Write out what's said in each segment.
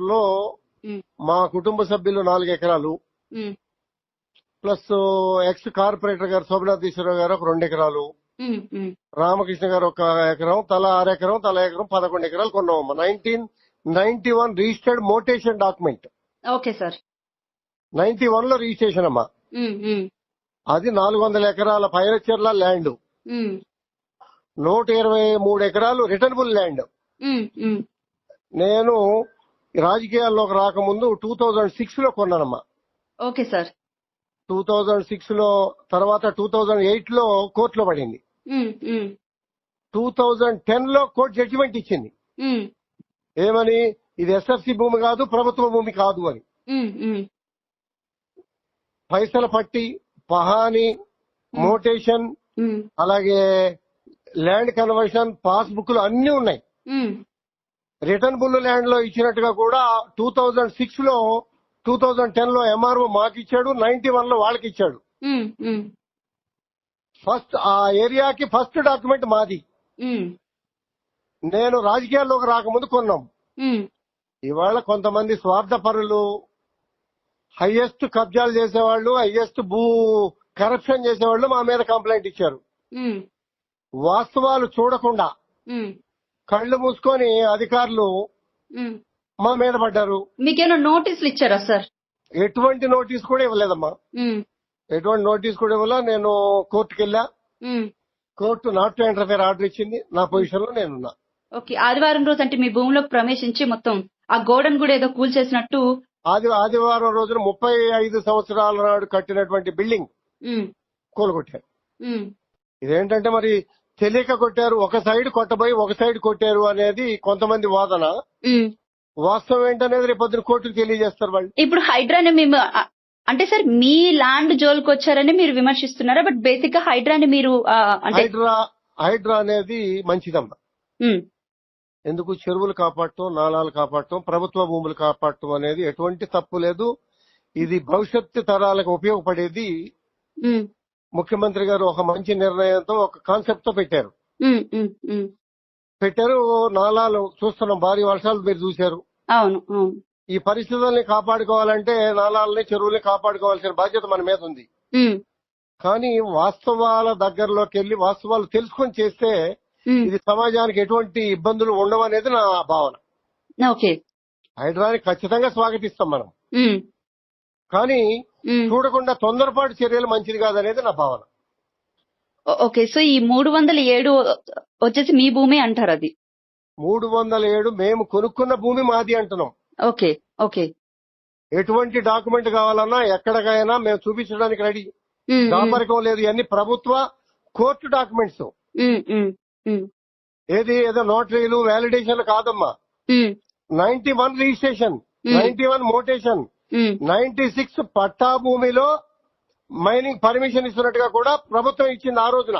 లో మా కుటుంబ సభ్యులు నాలుగు ఎకరాలు. ప్లస్ ఎక్స్ కార్పొరేటర్ గారు శోభనాథీశ్వరరావు గారు ఒక రెండు ఎకరాలు. రామకృష్ణ గారు ఒక ఎకరం తల ఆరు ఎకరం తల ఎకరం పదకొండు ఎకరాలు కొన్నామమ్మా nineteen ninety one registered mutation document. Okay sir. Ninety వన్లో రిజిస్ట్రేషన్ అమ్మా. అది నాలుగు వందల ఎకరాల పైరచెర్ల ల్యాండ్. నూట ఇరవై మూడు ఎకరాలు రిటర్నబుల్ ల్యాండ్. నేను రాజకీయాల్లోకి రాకముందు టూ థౌజండ్ సిక్స్లో కొన్నానమ్మా. Okay sir. టూ థౌజండ్ సిక్స్లో తర్వాత టూ థౌజండ్ ఎయిట్లో కోర్టులో పడింది. టూ థౌజండ్ టెన్లో కోర్టు జడ్జిమెంట్ ఇచ్చింది. ఏమని? ఇది ఎస్ఎఫ్సి భూమి కాదు ప్రభుత్వ భూమి కాదు అని. పైసల పట్టి పహాని మోటేషన్ అలాగే ల్యాండ్ కన్వర్షన్ పాస్బుక్లు అన్ని ఉన్నాయి. రిటర్న్ బుల్ ల్యాండ్లో ఇచ్చినట్టుగా కూడా టూ థౌజండ్ సిక్స్లో టూ థౌజండ్ టెన్లో ఎంఆర్ఓ మాకు ఇచ్చాడు నైన్టీ వన్లో వాళ్ళకి ఇచ్చాడు ఫస్ట్ ఆ ఏరియాకి ఫస్ట్ డాక్యుమెంట్ మాది. నేను రాజకీయాల్లోకి రాకముందు కొన్నాం. ఇవాళ కొంతమంది స్వార్థపరులు హైయెస్ట్ కబ్జాలు చేసేవాళ్ళు హైయెస్ట్ భూ కరప్షన్ చేసేవాళ్ళు మా మీద కంప్లైంట్ ఇచ్చారు. వాస్తవాలు చూడకుండా కళ్ళు మూసుకొని అధికారులు. మా మీద పడ్డారు. మీకేమైనా నోటీసులు ఇచ్చారా సార్? ఎటువంటి నోటీస్ కూడా ఇవ్వలేదమ్మా. ఎటువంటి నోటీస్ కూడా ఇవ్వాల? నేను కోర్టుకు వెళ్ళా. Court not to interfere order ఇచ్చింది. నా పొజిషన్లో నేనున్నా. ఓకే. ఆదివారం రోజు అంటే మీ భూమిలోకి ప్రవేశించి మొత్తం ఆ గోడను కూడా ఏదో కూల్ చేసినట్టు ఆది ఆదివారం రోజున ముప్పై ఐదు సంవత్సరాల నాడు కట్టినటువంటి బిల్డింగ్ కూలగొట్టారు. ఇదేంటంటే మరి తెలియక కొట్టారు ఒక సైడ్ కొట్టబోయి ఒక సైడ్ కొట్టారు అనేది కొంతమంది వాదన. వాస్తవం ఏంటనేది రేపు పొద్దున కోర్టుకు తెలియజేస్తారు వాళ్ళు. ఇప్పుడు హైడ్రాని మేము అంటే సార్ మీ ల్యాండ్ జోలికి వచ్చారని మీరు విమర్శిస్తున్నారా? బట్ బేసిక్గా హైడ్రాని మీరు హైడ్రా హైడ్రా అనేది మంచిదమ్మా. ఎందుకు? చెరువులు కాపాడటం నాలాలు కాపాడటం ప్రభుత్వ భూములు కాపాడటం అనేది ఎటువంటి తప్పు లేదు. ఇది భవిష్యత్తు తరాలకు ఉపయోగపడేది ముఖ్యమంత్రి గారు ఒక మంచి నిర్ణయంతో ఒక కాన్సెప్ట్తో పెట్టారు. పెట్టారు నాలాలు చూస్తున్నాం భారీ వర్షాలు మీరు చూశారు. అవును ఈ పరిస్థితుల్ని కాపాడుకోవాలంటే నాలాలని చెరువుల్ని కాపాడుకోవాల్సిన బాధ్యత మన మీద ఉంది. కానీ వాస్తవాల దగ్గరలోకి వెళ్ళి వాస్తవాలు తెలుసుకొని చేస్తే. ఇది సమాజానికి ఎటువంటి ఇబ్బందులు ఉండవనేది నా భావన. ఓకే. హైడ్రాని ఖచ్చితంగా స్వాగతిస్తాం మనం. కానీ. చూడకుండా తొందరపాటు చర్యలు మంచిది కాదనేది నా భావన. ఓకే సో ఈ మూడు వందల ఏడు వచ్చేసి మీ భూమి అంటారు అది? మూడు వందల ఏడు మేము కొనుక్కున్న భూమి మాది అంటున్నాం. Okay okay. ఎటువంటి డాక్యుమెంట్ కావాలన్నా ఎక్కడికైనా మేము చూపించడానికి రెడీ. దాపరికం లేదు. ఇవన్నీ ప్రభుత్వ కోర్టు డాక్యుమెంట్స్. ఏది ఏదో నోటరీలు వ్యాలిడేషన్లు కాదమ్మా. Ninety one registration. Ninety one mutation. Ninety six patta భూమిలో మైనింగ్ పర్మిషన్ ఇస్తున్నట్టుగా కూడా ప్రభుత్వం ఇచ్చింది ఆ రోజున.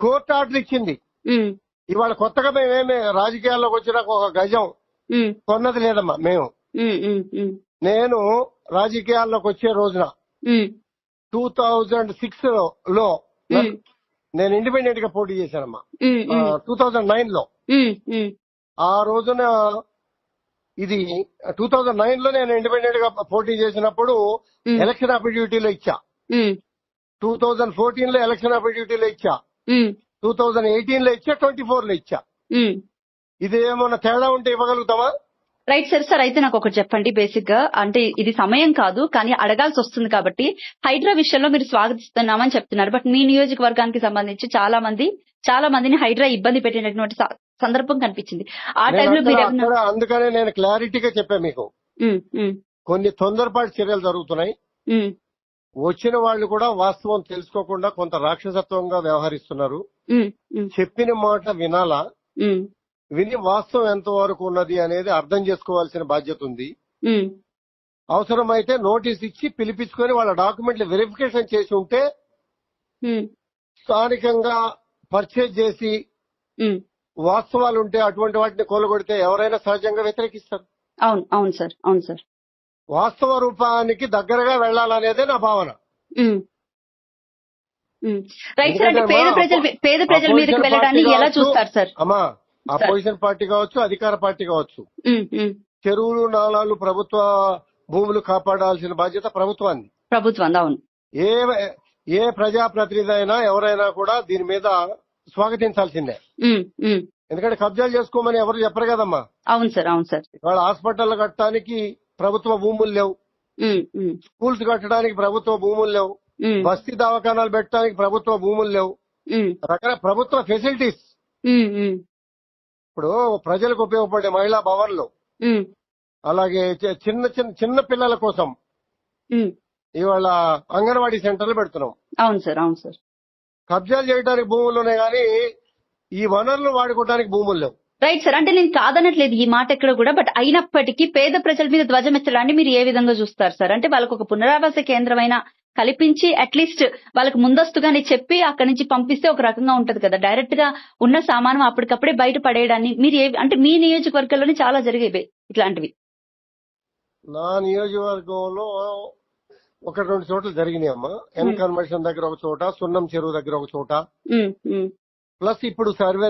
కోర్టు ఆర్డర్ ఇచ్చింది. ఇవాళ కొత్తగా మేమేమి రాజకీయాల్లోకి వచ్చినాక ఒక గజం కొన్నది లేదమ్మా మేము. నేను రాజకీయాల్లోకి వచ్చే రోజున టూ థౌజండ్ సిక్స్లో నేను ఇండిపెండెంట్గా పోటీ చేశానమ్మా. టూ థౌజండ్ నైన్లో ఆ రోజున ఇది టూ థౌజండ్ నైన్లో నేను ఇండిపెండెంట్గా పోటీ చేసినప్పుడు ఎలక్షన్ అఫిడ్యూటీలో ఇచ్చా. టూ థౌజండ్ ఫోర్టీన్లో ఎలక్షన్ అఫిడ్యూటీలో ఇచ్చా. టూ థౌజండ్ ఎయిటీన్లో ఇచ్చా ట్వంటీ ఫోర్లో ఇచ్చా. ఇది ఏమన్నా తేడా ఉంటే ఇవ్వగలుగుతామా రైట్ సార్ సార్ అయితే నాకు ఒకటి చెప్పండి బేసిక్గా. అంటే ఇది సమయం కాదు కానీ అడగాల్సి వస్తుంది కాబట్టి. హైడ్రా విషయంలో మీరు స్వాగతిస్తున్నామని చెప్తున్నారు. బట్ మీ నియోజకవర్గానికి సంబంధించి చాలా మంది చాలా మందిని హైడ్రా ఇబ్బంది పెట్టినటువంటి సందర్భం కనిపించింది. ఆ టైంలో మీరు అందుకనే నేను క్లారిటీగా చెప్పా మీకు. కొన్ని తొందరపాటు చర్యలు జరుగుతున్నాయి. వచ్చిన వాళ్ళు కూడా వాస్తవం తెలుసుకోకుండా కొంత రాక్షసత్వంగా వ్యవహరిస్తున్నారు. చెప్పిన మాట వినాలా? విని వాస్తవం ఎంత వరకు ఉన్నది అనేది అర్థం చేసుకోవాల్సిన బాధ్యత ఉంది. అవసరమైతే నోటీస్ ఇచ్చి పిలిపించుకొని వాళ్ళ డాక్యుమెంట్లు వెరిఫికేషన్ చేసి ఉంటే స్థానికంగా పర్చేజ్ చేసి. వాస్తవాలు ఉంటే అటువంటి వాటిని కూలగొడితే ఎవరైనా సహజంగా వ్యతిరేకిస్తారు. అవును అవును సార్ అవును సార్. వాస్తవ రూపానికి దగ్గరగా వెళ్ళాలనేదే నా భావన. రైట్ సార్ అంటే పేద ప్రజలు పేద ప్రజల మీదకి వెళ్ళడాన్ని ఎలా చూస్తారు సార్? అమ్మా అపోజిషన్ పార్టీ కావచ్చు అధికార పార్టీ కావచ్చు. చెరువులు నాలాలు ప్రభుత్వ భూములు కాపాడాల్సిన బాధ్యత ప్రభుత్వాన్ని ప్రభుత్వం అవును. ఏ ఏ ప్రజాప్రతినిధి అయినా ఎవరైనా కూడా దీని మీద స్వాగతించాల్సిందే. ఎందుకంటే కబ్జాలు చేసుకోమని ఎవరు చెప్పరు కదమ్మా. అవును సార్ అవును సార్. ఇవాళ హాస్పిటల్ కట్టడానికి ప్రభుత్వ భూములు లేవు. స్కూల్స్ కట్టడానికి ప్రభుత్వ భూములు లేవు. బస్తీ దవాఖానాలు పెట్టడానికి ప్రభుత్వ భూములు లేవు. రకరకాల ప్రభుత్వ ఫెసిలిటీస్. ఇప్పుడు ప్రజలకు ఉపయోగపడే మహిళా భవన్లు. అలాగే చిన్న చిన్న చిన్న పిల్లల కోసం. ఇవాళ అంగన్వాడీ సెంటర్లు పెడుతున్నాం. అవును సార్ అవును సార్. కబ్జాలు చేయడానికి భూములు ఉన్నాయి కానీ ఈ వనరులు వాడుకోవడానికి భూములు లేవు. రైట్ సార్ అంటే నేను కాదనట్లేదు ఈ మాట ఎక్కడ కూడా బట్ అయినప్పటికీ పేద ప్రజల మీద ధ్వజమెత్తడాన్ని మీరు ఏ విధంగా చూస్తారు సార్? అంటే వాళ్ళకు ఒక పునరావాస కేంద్రమైన కల్పించి అట్లీస్ట్ వాళ్ళకి ముందస్తుగానే చెప్పి అక్కడి నుంచి పంపిస్తే ఒక రకంగా ఉంటది కదా. డైరెక్ట్గా ఉన్న సామానం అప్పటికప్పుడే బయట పడేయడాన్ని మీరు అంటే మీ నియోజకవర్గంలోనే చాలా జరిగేవి ఇట్లాంటివి. నా నియోజకవర్గంలో ఒక రెండు చోట్ల జరిగినాయి అమ్మా. ఎన్ కన్వర్షన్ దగ్గర ఒక చోట సున్నం చెరువు దగ్గర ఒక చోట. ప్లస్ ఇప్పుడు సర్వే